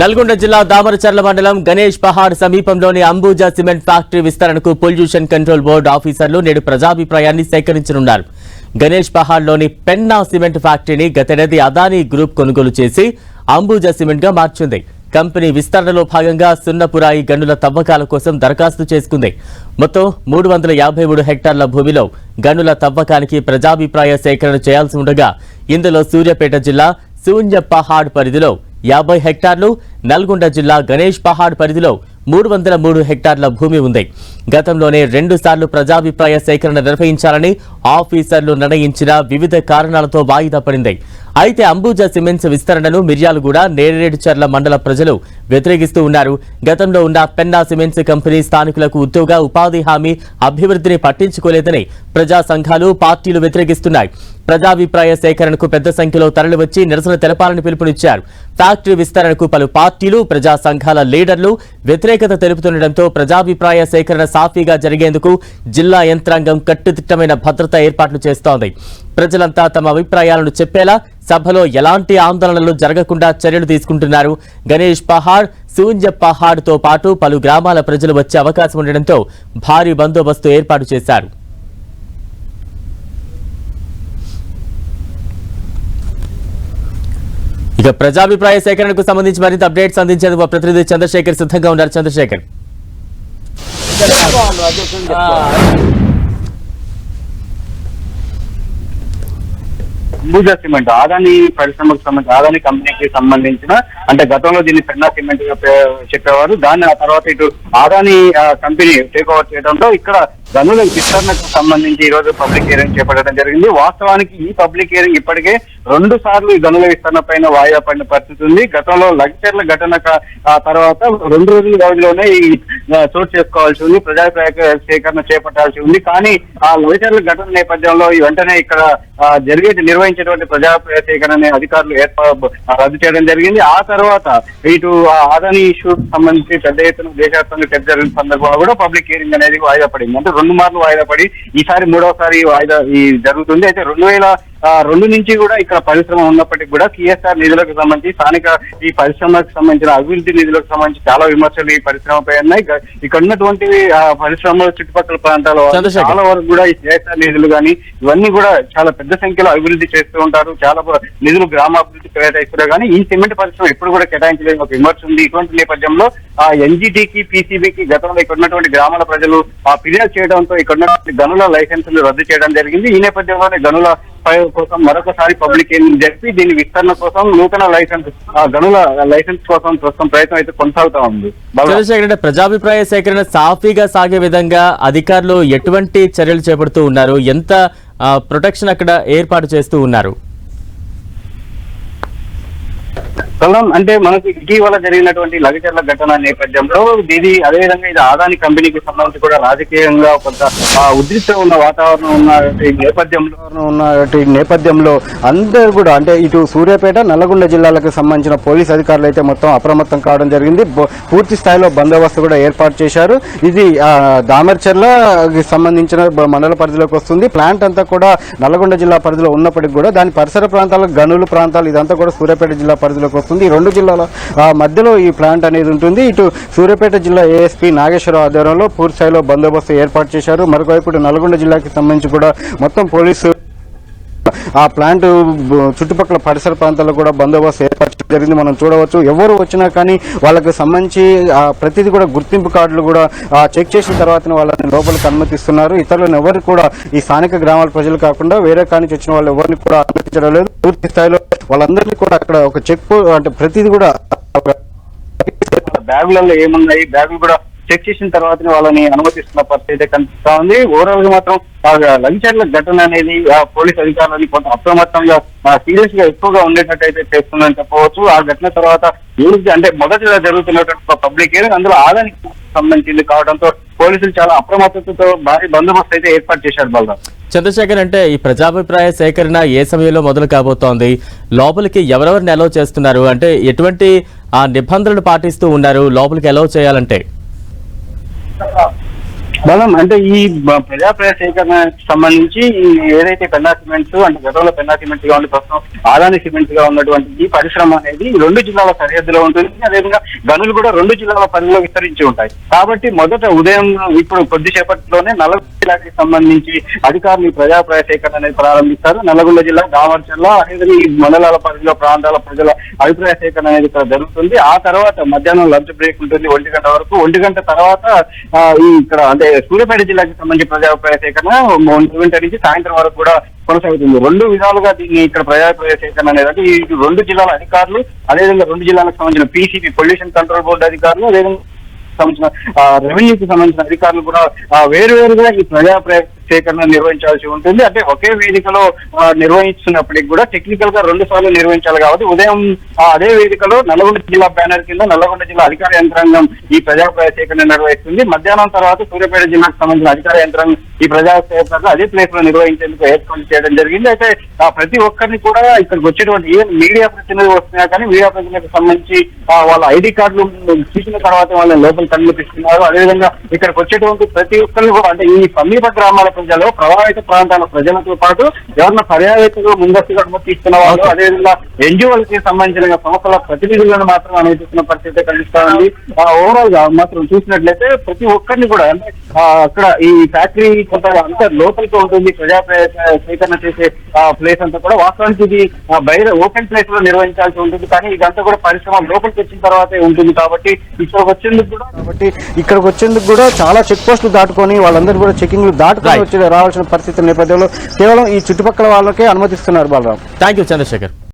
నల్గొండ జిల్లా దామరచర్ల మండలం గణేష్ పహాడ్ సమీపంలోని అంబూజా సిమెంట్ ఫ్యాక్టరీ విస్తరణకు పొల్యూషన్ కంట్రోల్ బోర్డు ఆఫీసర్లు నేడు ప్రజాభిప్రాయాన్ని సేకరించనున్నారు. గణేష్ పహాడ్లోని పెన్నా సిమెంట్ ఫ్యాక్టరీని గతేడాది అదానీ గ్రూప్ కొనుగోలు చేసి అంబూజా సిమెంట్గా మార్చింది. కంపెనీ విస్తరణలో భాగంగా సున్నపురాయి గనుల తవ్వకాల కోసం దరఖాస్తు చేసుకుంది. మొత్తం మూడు వందల యాభై మూడు హెక్టార్ల భూమిలో గనుల తవ్వకానికి ప్రజాభిప్రాయ సేకరణ చేయాల్సి ఉండగా ఇందులో సూర్యాపేట జిల్లా శూన్య పహాడ్ పరిధిలో యాభై హెక్టార్లు నల్గొండ జిల్లా గణేష్ పహాడ్ పరిధిలో మూడు వందల మూడు హెక్టార్ల భూమి ఉంది. గతంలోనే రెండుసార్లు ప్రజాభిప్రాయ సేకరణ నిర్వహించాలని ఆఫీసర్లు నిర్ణయించిన వివిధ కారణాలతో వాయిదా పడింది. అయితే అంబుజా సిమెంట్స్ విస్తరణను మిర్యాలగూడ నేరేడుచర్ల మండల ప్రజలు వ్యతిరేకిస్తూ ఉన్నారు. గతంలో ఉన్న పెన్నా సిమెంట్స్ కంపెనీ స్థానికులకు ఉద్యోగ ఉపాధి హామీ అభివృద్ధిని పట్టించుకోలేదని ప్రజా సంఘాలు పార్టీలు వ్యతిరేకిస్తున్నాయి. ప్రజాభిప్రాయ సేకరణకు పెద్ద సంఖ్యలో తరలివచ్చి నిరసన తెలపాలని పిలుపునిచ్చారు. ఫ్యాక్టరీ విస్తరణకు పలు పార్టీలు ప్రజా సంఘాల లీడర్లు వ్యతిరేకత తెలుపుతుండటంతో ప్రజాభిప్రాయ సేకరణ సాఫీగా జరిగేందుకు జిల్లా యంత్రాంగం కట్టుదిట్టమైన భద్రత ఏర్పాట్లు చేస్తోంది. ప్రజలంతా తమ అభిప్రాయాలను చెప్పేలా సభలో ఎలాంటి ఆందోళనలు జరగకుండా చర్యలు తీసుకుంటున్నారు. గణేష్ పహాడ్ సూంజ పహాడ్తో పాటు పలు గ్రామాల ప్రజలు వచ్చే అవకాశం ఉండడంతో భారీ బందోబస్తు ఏర్పాటు చేశారు. ఇక ప్రజాభిప్రాయ సేకరణకు సంబంధించి మరింత అప్డేట్స్ అందించేందుకు ప్రతినిధి చంద్రశేఖర్ సిద్ధంగా ఉన్నారు. చంద్రశేఖర్. అంబుజా సిమెంట్ ఆదాని పరిశ్రమకు సంబంధించి ఆదాని కంపెనీకి సంబంధించిన అంటే గతంలో దీన్ని పెన్నా సిమెంట్గా చెప్పేవారు. దాన్ని ఆ తర్వాత ఇటు ఆదాని కంపెనీ టేక్ ఓవర్ చేయడంతో ఇక్కడ గనుల విస్తరణకు సంబంధించి ఈ రోజు పబ్లిక్ హియరింగ్ చేపట్టడం జరిగింది. వాస్తవానికి ఈ పబ్లిక్ హియరింగ్ ఇప్పటికే రెండు సార్లు ఈ గనుల విస్తరణ పైన వాయిదా పడిన పరిస్థితి ఉంది. గతంలో లగ్చర్ల ఘటన తర్వాత రెండు రోజుల వ్యవధిలోనే ఈ చోటు చేసుకోవాల్సి ఉంది. ప్రజాభిప్రాయ సేకరణ చేపట్టాల్సి ఉంది. కానీ ఆ లగ్చర్ల ఘటన నేపథ్యంలో ఈ వెంటనే ఇక్కడ జరిగేది నిర్వహించేటువంటి ప్రజాభిప్రాయ సేకరణ అధికారులు ఏర్పాటు రద్దు చేయడం జరిగింది. ఆ తర్వాత ఇటు ఆ ఆదాని ఇష్యూ సంబంధించి పెద్ద ఎత్తున దేశవ్యాప్తంగా చర్చ జరిగిన సందర్భంలో కూడా పబ్లిక్ హియరింగ్ అనేది వాయిదా పడింది. అంటే రెండు మార్లు వాయిదా పడి ఈసారి మూడోసారి వాయిదా ఈ జరుగుతుంది. అయితే రెండు వేల రెండు నుంచి కూడా ఇక్కడ పరిశ్రమ ఉన్నప్పటికీ కూడా సిఎస్ఆర్ నిధులకు సంబంధించి స్థానిక ఈ పరిశ్రమకు సంబంధించిన అభివృద్ధి నిధులకు సంబంధించి చాలా విమర్శలు ఈ పరిశ్రమపై ఉన్నాయి. ఇక- ఇక్కడ ఉన్నటువంటి ఆ, పరిశ్రమ చుట్టుపక్కల ప్రాంతాల. చాలా వరకు కూడా ఈ సిఎస్ఆర్ నిధులు కానీ ఇవన్నీ కూడా చాలా పెద్ద సంఖ్యలో అభివృద్ధి చేస్తూ ఉంటారు. చాలా నిధులు గ్రామాభివృద్ధి కేటాయిస్తారు కానీ ఈ సిమెంట్ పరిశ్రమ ఎప్పుడు కూడా కేటాయించలేని ఒక విమర్శ ఉంది. ఇటువంటి నేపథ్యంలో ఆ ఎన్జిటికి పీసీబీకి గతంలో ఇక్కడ ఉన్నటువంటి గ్రామాల ప్రజలు ఆ ఫిర్యాదు చేయడంతో ఇక్కడ ఉన్నటువంటి గనుల లైసెన్సులు రద్దు చేయడం జరిగింది. ఈ నేపథ్యంలోనే గనుల ఫైవ్ కోసం మరొకసారి పబ్లిక్ హీరింగ్ చెప్పి దీని విస్తరణ కోసం నూతన లైసెన్స్ గనుల లైసెన్స్ కోసం ప్రస్తుతం ప్రయత్నం అయితే కొనసాగుతా ఉంది. చంద్రశేఖర్ అంటే ప్రజాభిప్రాయ సేకరణ సాఫీగా సాగే విధంగా అధికారులు ఎటువంటి చర్యలు చేపడుతూ ఉన్నారు? ఎంత ఆ, ప్రొటెక్షన్ అక్కడ ఏర్పాటు చేస్తూ ఉన్నారు? కలం అంటే మనకు ఇటీవల జరిగినటువంటి లగచర్ల ఘటన నేపథ్యంలో ఇది అదేవిధంగా ఇది ఆదాని కంపెనీకి సంబంధించి కూడా రాజకీయంగా కొంత ఆ, ఉద్రిక్త ఉన్న వాతావరణం ఉన్న నేపథ్యంలో ఉన్న నేపథ్యంలో అందరూ కూడా అంటే ఇటు సూర్యాపేట నల్లగొండ జిల్లాలకు సంబంధించిన పోలీస్ అధికారులు అయితే మొత్తం అప్రమత్తం కావడం జరిగింది. బో- పూర్తి స్థాయిలో బందోబస్తు కూడా ఏర్పాటు చేశారు. ఇది ఆ, దామర్చర్లకి సంబంధించిన మండల పరిధిలోకి వస్తుంది. ప్లాంట్ అంతా కూడా నల్లగొండ జిల్లా పరిధిలో ఉన్నప్పటికీ కూడా దాని పరిసర ప్రాంతాల గనులు ప్రాంతాలు ఇదంతా కూడా సూర్యాపేట జిల్లా పరిధిలోకి వస్తుంది ఈ రెండు జిల్లాల ఆ, మధ్యలో ఈ ప్లాంట్ అనేది ఉంటుంది. ఇటు సూర్యాపేట జిల్లా ఏఎస్పీ నాగేశ్వరరావు ఆధ్వర్యంలో పూర్తి స్థాయిలో బందోబస్తు ఏర్పాటు చేశారు. మరొకవైపు నల్గొండ జిల్లాకి సంబంధించి కూడా మొత్తం పోలీసు ఆ ప్లాంట్ చుట్టుపక్కల పరిసర ప్రాంతాల్లో కూడా బందోబస్తు ఏర్పాటు జరిగింది. మనం చూడవచ్చు ఎవరు వచ్చినా కానీ వాళ్ళకి సంబంధించి ఆ ప్రతిదీ కూడా గుర్తింపు కార్డులు కూడా ఆ చెక్ చేసిన తర్వాత వాళ్ళని లోపలికి అనుమతిస్తున్నారు. ఇతరులను ఎవరు కూడా ఈ స్థానిక గ్రామాల ప్రజలు కాకుండా వేరే కానించి వచ్చిన వాళ్ళు ఎవరిని కూడా అనుమతించడం లేదు. పూర్తి స్థాయిలో వాళ్ళందరినీ కూడా అక్కడ ఒక చెక్ అంటే ప్రతిదీ కూడా బ్యాగులలో ఏమున్నాయి? బ్యాగులు కూడా చెక్ చేసిన తర్వాతనే వాళ్ళని అనుమతిస్తున్న పరిస్థితి అయితే కనిపిస్తా ఉంది. ఓవరాల్గా మాత్రం లంచర్ల ఘటన అనేది ఆ పోలీస్ అధికారులని కొంత అప్రమత్తంగా సీరియస్గా ఎక్కువగా ఉండేటట్టయితే చేస్తుందని చెప్పవచ్చు. ఆ ఘటన తర్వాత యూనిట్ అంటే మొదటిగా జరుగుతున్నటువంటి పబ్లిక్ ఏరియా అందులో ఆదానికి సంబంధించింది కావడంతో పోలీసులు చాలా అప్రమత్తతతో భారీ బందోబస్తు అయితే ఏర్పాటు చేశారు బలరాం చంద్రశేఖర్ అంటే ఈ ప్రజాభిప్రాయ సేకరణ ఏ సమయంలో మొదలు కాబోతోంది? లోపలికి ఎవరెవరిని అలౌ చేస్తున్నారు? అంటే ఎటువంటి ఆ నిబంధనలు పాటిస్తూ ఉన్నారు? లోపలికి అలౌ చేయాలంటే. బలం అంటే ఈ ప్రజాప్రయ సేకరణ సంబంధించి ఏదైతే పెన్నా సిమెంట్స్ అంటే గతంలో పెన్నా సిమెంట్గా ఉంది ప్రస్తుతం ఆదాని సిమెంట్గా ఉన్నటువంటి ఈ పరిశ్రమ అనేది రెండు జిల్లాల సరిహద్దులో ఉంటుంది. అదేవిధంగా గనులు కూడా రెండు జిల్లాల పరిధిలో విస్తరించి ఉంటాయి. కాబట్టి మొదట ఉదయం ఇప్పుడు కొద్దిసేపట్లోనే నల్గొండ జిల్లాకి సంబంధించి అధికారులు ప్రజాప్రయ ప్రజా సేకరణ అనేది ప్రారంభిస్తారు. నల్లగొండ జిల్లా దామర్చర్ల అదేవిధంగా ఈ మండలాల పరిధిలో ప్రాంతాల ప్రజల అభిప్రాయ సేకరణ అనేది ఇక్కడ జరుగుతుంది. ఆ తర్వాత మధ్యాహ్నం లంచ్ బ్రేక్ ఉంటుంది ఒంటి గంట వరకు. ఒంటి గంట తర్వాత ఈ ఇక్కడ అంటే సూర్యాపేట జిల్లాకి సంబంధించి ప్రజాభిప్రాయ సేకరణ ఒంటి గంట నుంచి సాయంత్రం వరకు కూడా కొనసాగుతుంది. రెండు విధాలుగా దీన్ని ఇక్కడ ప్రజాభిప్రాయ సేకరణ అనేది ఈ రెండు జిల్లాల అధికారులు అదేవిధంగా రెండు జిల్లాలకు సంబంధించిన పీసీబీ పొల్యూషన్ కంట్రోల్ బోర్డు అధికారులు అదేవిధంగా సంబంధించిన రెవెన్యూకి సంబంధించిన అధికారులు కూడా వేరు వేరుగా ఈ ప్రజాప్రయ సేకరణ నిర్వహించాల్సి ఉంటుంది. అంటే ఒకే వేదికలో నిర్వహించినప్పటికి నిర్వహిస్తున్నప్పటికి కూడా టెక్నికల్గా రెండు సార్లు నిర్వహించాలి కాబట్టి ఉదయం అదే వేదికలో నల్గొండ జిల్లా బ్యానర్ కింద నల్గొండ జిల్లా అధికార యంత్రాంగం ఈ ప్రజా ప్ర- సేకరణ నిర్వహిస్తుంది. మధ్యాహ్నం తర్వాత సూర్యాపేట జిల్లాకు సంబంధించిన అధికార యంత్రాంగం ఈ ప్రజా సేకరణ అదే ప్లేస్లో నిర్వహించేందుకు ఏర్పాటు చేయడం జరిగింది. అయితే ప్రతి ఒక్కరిని కూడా ఇక్కడికి వచ్చేటువంటి ఏ మీడియా ప్రతినిధి వస్తున్నా కానీ మీడియా ప్రతినిధులకు సంబంధించి వాళ్ళ ఐడి కార్డులు చూసిన తర్వాత వాళ్ళని లోపల కనిపిస్తున్నారు అదేవిధంగా ఇక్కడికి వచ్చేటువంటి ప్రతి ఒక్కరిని కూడా అంటే ఈ సమీప గ్రామాల ప్రజలు ప్రభావిత ప్రాంతాల ప్రజలతో పాటు ఎవరన్నా పర్యావేక్షకులు ముందస్తుగా అనుమతిస్తున్న వాళ్ళు. అదేవిధంగా ఎన్జిఓలకి సంబంధించిన సంస్థల ప్రతినిధులను మాత్రం అనుమతిస్తున్న పరిస్థితి కనిపిస్తా ఉంది ఓవరాల్గా మాత్రం చూసినట్లయితే ప్రతి ఒక్కరిని కూడా అంటే అక్కడ ఈ ఫ్యాక్టరీ కొంత అంత లోపలికి ఉంటుంది ప్రజా ప్ర- సేకరణ చేసే ప్లేస్ అంతా కూడా వాస్తవానికి ఇది బయట ఓపెన్ ప్లేస్లో నిర్వహించాల్సి ఉంటుంది కానీ ఇదంతా కూడా పరిశ్రమ లోపలికి వచ్చిన తర్వాతే ఉంటుంది కాబట్టి ఇక్కడికి వచ్చేందుకు కూడా కాబట్టి ఇక్కడికి వచ్చేందుకు కూడా చాలా చెక్ పోస్టులు దాటుకొని వాళ్ళందరూ కూడా చెకింగ్లు దాటుకొని. వచ్చి రావాల్సిన పరిస్థితి నేపథ్యంలో కేవలం ఈ చుట్టుపక్కల వాళ్ళకే అనుమతిస్తున్నారు బలరాం. Thank you Chandrashekar